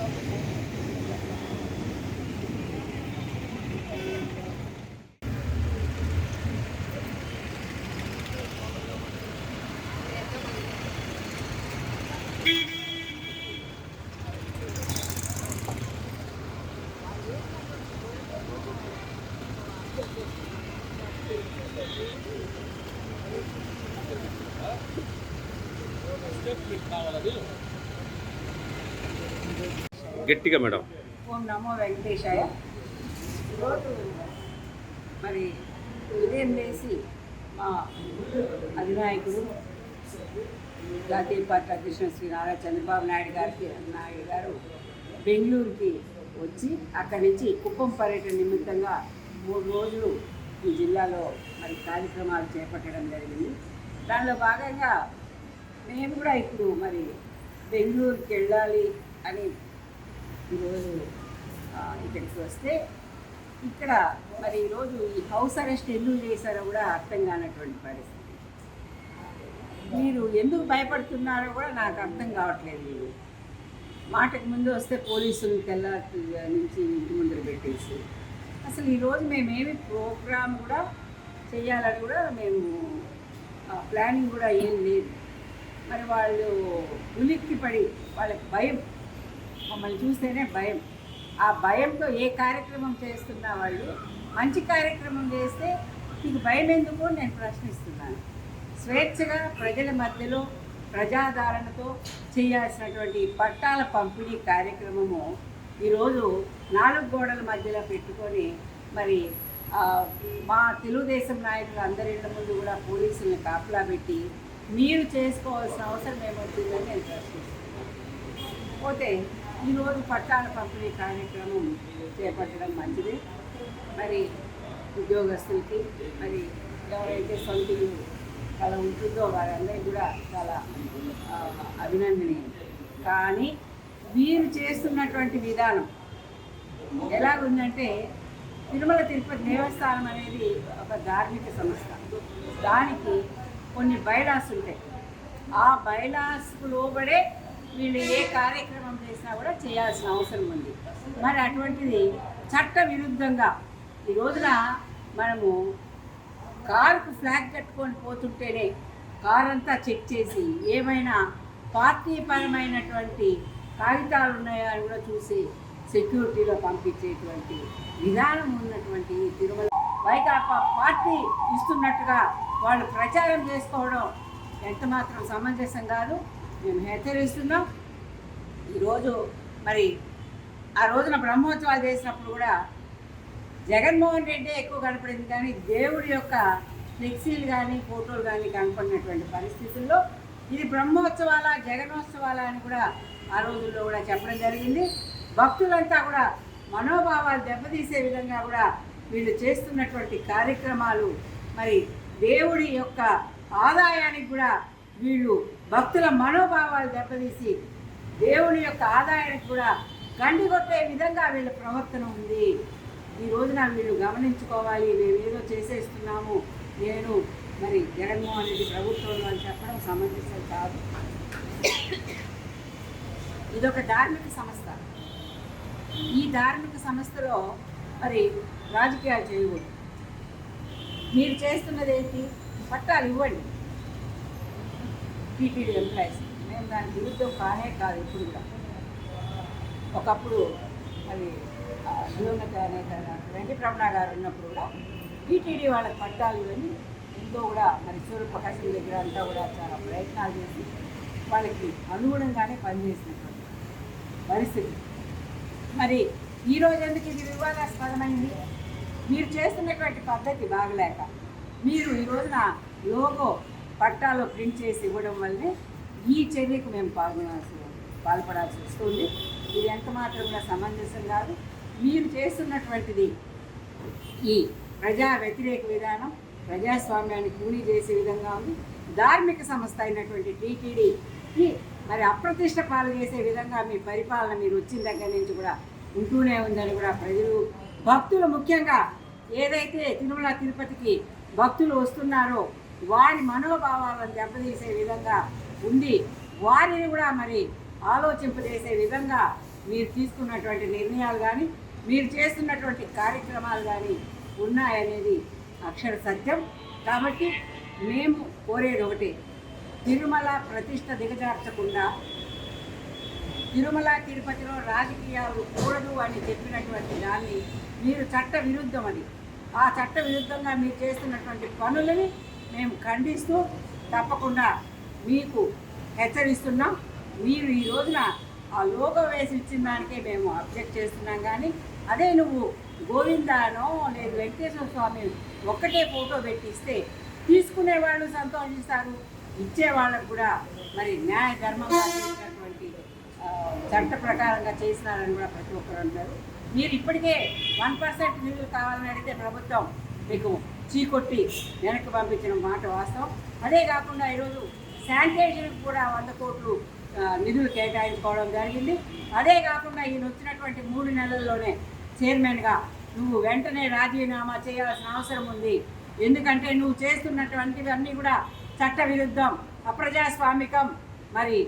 Step with power, గట్టిగా madam. ఓం నమో వెంకటేశాయ. ఈరోజు మరి ఉదయం లేచి మా అధినాయకుడు జాతీయ పార్టీ అధ్యక్షుడు శ్రీ నారా చంద్రబాబు నాయుడు గారికి నాయుడు గారు బెంగళూరుకి వచ్చి అక్కడి నుంచి కుప్పం పర్యటన నిమిత్తంగా మూడు రోజులు ఈ జిల్లాలో మరి కార్యక్రమాలు చేపట్టడం జరిగింది. దానిలో భాగంగా మేము కూడా ఇప్పుడు మరి బెంగళూరుకి వెళ్ళాలి అని ఈరోజు ఇక్కడికి వస్తే ఇక్కడ మరి ఈరోజు ఈ హౌస్ అరెస్ట్ ఎందుకు చేశారో కూడా అర్థం కానటువంటి పరిస్థితి. మీరు ఎందుకు భయపడుతున్నారో కూడా నాకు అర్థం కావట్లేదు మీరు మాటకు ముందు వస్తే పోలీసులు తెల్లారి నుంచి ఇంటి ముందర పెట్టేసి. అసలు ఈరోజు మేమేమి ప్రోగ్రామ్ కూడా చేయాలని కూడా మేము ప్లానింగ్ కూడా ఏం లేదు. మరి వాళ్ళు ఉలిక్కి పడి వాళ్ళకి భయం. మమ్మల్ని చూస్తేనే భయం. ఆ భయంతో ఏ కార్యక్రమం చేస్తున్నా వాళ్ళు మంచి కార్యక్రమం చేస్తే మీకు భయం ఎందుకు నేను ప్రశ్నిస్తున్నాను. స్వేచ్ఛగా ప్రజల మధ్యలో ప్రజాదరణతో చేయాల్సినటువంటి పట్టాల పంపిణీ కార్యక్రమము ఈరోజు నాలుగు గోడల మధ్యలో పెట్టుకొని మరి మా తెలుగుదేశం నాయకులు అందరి ఇళ్ళ ముందు కూడా పోలీసుల్ని కాపలా పెట్టి మీరు చేసుకోవాల్సిన అవసరం ఏమవుతుందని నేను ప్రశ్నిస్తున్నాను. పోతే ఈరోజు పట్టాల పంపిణీ కార్యక్రమం చేపట్టడం మంచిది. మరి ఉద్యోగస్తులకి మరి ఎవరైతే సొంతలు అలా ఉంటుందో వారందరికీ కూడా చాలా అభినందనీయం. కానీ వీరు చేస్తున్నటువంటి విధానం ఎలాగుందంటే తిరుమల తిరుపతి దేవస్థానం అనేది ఒక ధార్మిక సంస్థ. దానికి కొన్ని బైలాస్ ఉంటాయి ఆ బైలాస్కు లోబడే వీళ్ళు ఏ కార్యక్రమం చేసినా కూడా చేయాల్సిన అవసరం ఉంది. మరి అటువంటిది చట్ట విరుద్ధంగా ఈ రోజున మనము కారుకు ఫ్లాగ్ కట్టుకొని పోతుంటేనే కార్ అంతా చెక్ చేసి ఏమైనా పార్టీపరమైనటువంటి కాగితాలు ఉన్నాయా అని కూడా చూసి సెక్యూరిటీలో పంపించేటువంటి విధానం ఉన్నటువంటి తిరుమల వైకాపా పార్టీ ఇస్తున్నట్టుగా వాళ్ళు ప్రచారం చేసుకోవడం ఎంత మాత్రం సమంజసం కాదు. మేము హెచ్చరిస్తున్నాం. ఈరోజు మరి ఆ రోజున బ్రహ్మోత్సవాలు చేసినప్పుడు కూడా జగన్మోహన్ రెడ్డి ఎక్కువ కనపడింది కానీ దేవుడి యొక్క ఫ్లెక్సీలు కానీ ఫోటోలు కానీ కనపడినటువంటి పరిస్థితుల్లో ఇది బ్రహ్మోత్సవాల జగనోత్సవాల అని కూడా ఆ రోజుల్లో కూడా చెప్పడం జరిగింది. భక్తులంతా కూడా మనోభావాలు దెబ్బతీసే విధంగా కూడా వీళ్ళు చేస్తున్నటువంటి కార్యక్రమాలు మరి దేవుడి యొక్క ఆదాయానికి కూడా వీళ్ళు భక్తుల మనోభావాలు దెబ్బతీసి దేవుని యొక్క ఆదాయానికి కూడా గండిగొట్టే విధంగా వీళ్ళ ప్రవర్తన ఉంది. ఈ రోజున వీళ్ళు గమనించుకోవాలి మేము ఏదో చేసేస్తున్నాము నేను మరి జగన్మోహన్ రెడ్డి ప్రభుత్వంలో అని చెప్పడం సమంజసం కాదు. ఇదొక ధార్మిక సంస్థ. ఈ ధార్మిక సంస్థలో మరి రాజకీయాలు చేయకూడదు. మీరు చేస్తున్నది ఏంటి? పట్టాలు ఇవ్వండి. టీటీడీ ఎంప్లాయీస్ మేము దాని విరుద్ధం కానే కాదు ఇప్పుడు కూడా. ఒకప్పుడు అది దివంగత అనేక వెంకటరమణ గారు ఉన్నప్పుడు కూడా టీటీడీ వాళ్ళకి పట్టాలు ఇవన్నీ ఎంతో కూడా మరి సూర్యప్రకాశం దగ్గర అంతా కూడా చాలా ప్రయత్నాలు చేసి వాళ్ళకి అనుగుణంగానే పనిచేసినటువంటి పరిస్థితి. మరి ఈరోజు ఎందుకు ఇది వివాదాస్పదమైంది? మీరు చేస్తున్నటువంటి పద్ధతి బాగలేక మీరు ఈ రోజున లోగో పట్టాలో ప్రింట్ చేసి ఇవ్వడం వల్లనే ఈ చర్యకు మేము పాల్గొనాల్సి పాల్పడాల్సి వస్తుంది. ఇది ఎంత మాత్రం కూడా సమంజసం కాదు. మీరు చేస్తున్నటువంటిది ఈ ప్రజా వ్యతిరేక విధానం ప్రజాస్వామ్యాన్ని కూలీ చేసే విధంగా ఉంది. ధార్మిక సంస్థ అయినటువంటి టీటీడీకి మరి అప్రతిష్ట పాలు చేసే విధంగా మీ పరిపాలన మీరు వచ్చిన దగ్గర నుంచి కూడా ఉంటూనే ఉందని కూడా ప్రజలు భక్తులు ముఖ్యంగా ఏదైతే తిరుమల తిరుపతికి భక్తులు వస్తున్నారో వారి మనోభావాలను దెబ్బతీసే విధంగా ఉంది వారిని కూడా మరి ఆలోచింపజేసే విధంగా మీరు తీసుకున్నటువంటి నిర్ణయాలు కానీ మీరు చేస్తున్నటువంటి కార్యక్రమాలు కానీ ఉన్నాయనేది అక్షర సత్యం. కాబట్టి మేము కోరేది ఒకటి తిరుమల ప్రతిష్ట దిగజార్చకుండా తిరుమల తిరుపతిలో రాజకీయాలు కూడదు అని చెప్పినటువంటి దాన్ని మీరు చట్ట విరుద్ధమని ఆ చట్ట విరుద్ధంగా మీరు చేస్తున్నటువంటి పనులని మేము ఖండిస్తూ తప్పకుండా మీకు హెచ్చరిస్తున్నాం. మీరు ఈ రోజున ఆ లోగో వేసి ఇచ్చిన దానికే మేము అబ్జెక్ట్ చేస్తున్నాం కానీ అదే నువ్వు గోవిందానో లేదు వెంకటేశ్వర స్వామి ఒక్కటే ఫోటో పెట్టిస్తే తీసుకునే వాళ్ళు సంతోషిస్తారు. ఇచ్చే వాళ్ళకు కూడా మరి న్యాయ ధర్మంగా చేసినటువంటి చట్ట ప్రకారంగా చేసినారని కూడా ప్రతి ఒక్కరు అంటారు. మీరు ఇప్పటికే వన్ పర్సెంట్ నిధులు కావాలని అడిగితే ప్రభుత్వం మీకు చీకొట్టి వెనక్కి పంపించిన మాట వాస్తవం. అదే కాకుండా ఈరోజు శానిటైజర్కి కూడా వంద కోట్లు నిధులు కేటాయించుకోవడం జరిగింది. అదే కాకుండా ఈయన వచ్చినటువంటి మూడు నెలల్లోనే చైర్మన్గా నువ్వు వెంటనే రాజీనామా చేయాల్సిన అవసరం ఉంది. ఎందుకంటే నువ్వు చేస్తున్నటువంటివన్నీ కూడా చట్ట విరుద్ధం అప్రజాస్వామికం. మరి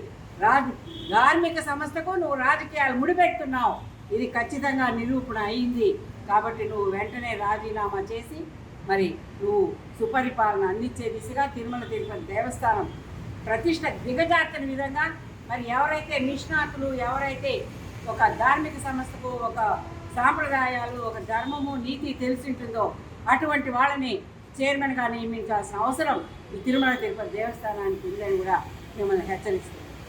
రాజు ధార్మిక సంస్థకు నువ్వు రాజకీయాలు ముడిపెడుతున్నావు. ఇది ఖచ్చితంగా నిరూపణ అయింది. కాబట్టి నువ్వు వెంటనే రాజీనామా చేసి మరి నువ్వు సుపరిపాలన అందించే దిశగా తిరుమల తిరుపతి దేవస్థానం ప్రతిష్ట దిగజార్చని విధంగా మరి ఎవరైతే నిష్ణాతులు ఎవరైతే ఒక ధార్మిక సంస్థకు ఒక సాంప్రదాయాలు ఒక ధర్మము నీతి తెలిసి ఉంటుందో అటువంటి వాళ్ళని చైర్మన్గా నియమించాల్సిన అవసరం ఈ తిరుమల తిరుపతి దేవస్థానానికి ఉందని కూడా మిమ్మల్ని హెచ్చరిస్తుంది